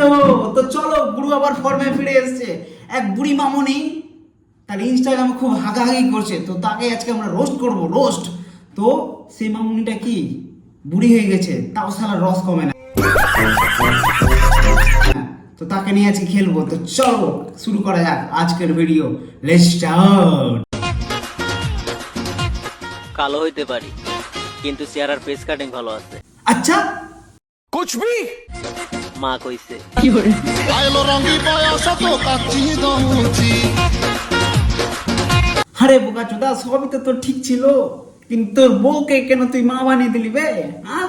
গেছো তো চলো বুড়ো আবার ফর্মে ফিরে এসেছে। এক বুড়ি মামনি তার ইনস্টাগ্রামে খুব হাগাহাগি করছে তো তাকে আজকে আমরা রোস্ট করব রোস্ট তো সেই মামুনিটা কি? বুড়ি হয়ে গেছে তাও সারা রস কমে না। তো তাকে নিয়ে আজকে খেলব তো চলো শুরু করা যাক আজকের ভিডিও লেটস স্টার্ট কালো হইতে পারি কিন্তু চেহারার ফেস কাটিং ভালো আছে। আচ্ছা कुछ भी মা কইছে আইলো রঙি বয়স তো কাচ্চি দৌচি আরে বোকা চোদা সবই তো তোর ঠিক ছিল কিন্তু তোর বউকে কেন তুই মা বানিয়ে দিলি বে হ্যাঁ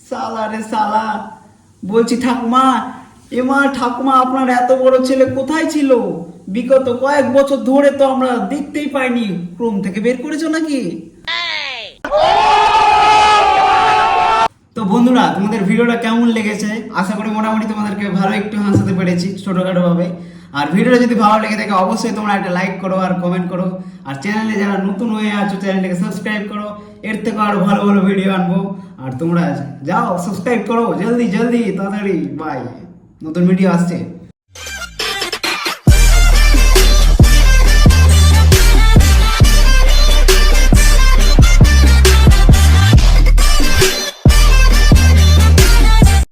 সালা রে সালা বলছি ঠাকুমা এমা ঠাকুমা আপনার এত বড় ছেলে কোথায় ছিল বিগত কয়েক বছর ধরে তো আমরা দেখতেই পাইনি ক্রোম থেকে বের করেছো নাকি তো বন্ধুরা, তোমাদের ভিডিওটা কেমন লেগেছে? আশা করি মোটামুটি তোমাদেরকে ভালো একটু হাসাতে পেরেছি, ছোটোখাটোভাবে। আর ভিডিওটা যদি ভালো লেগে থাকে, অবশ্যই তোমরা একটা লাইক করো আর কমেন্ট করো। আর চ্যানেলে যারা নতুন হয়ে আছো চ্যানেলটাকে সাবস্ক্রাইব করো। এর থেকে আরও ভালো ভালো ভিডিও আনব। আর তোমরা যাও সাবস্ক্রাইব করো। জলদি জলদি, তাড়াতাড়ি। বাই নতুন ভিডিও আসছে।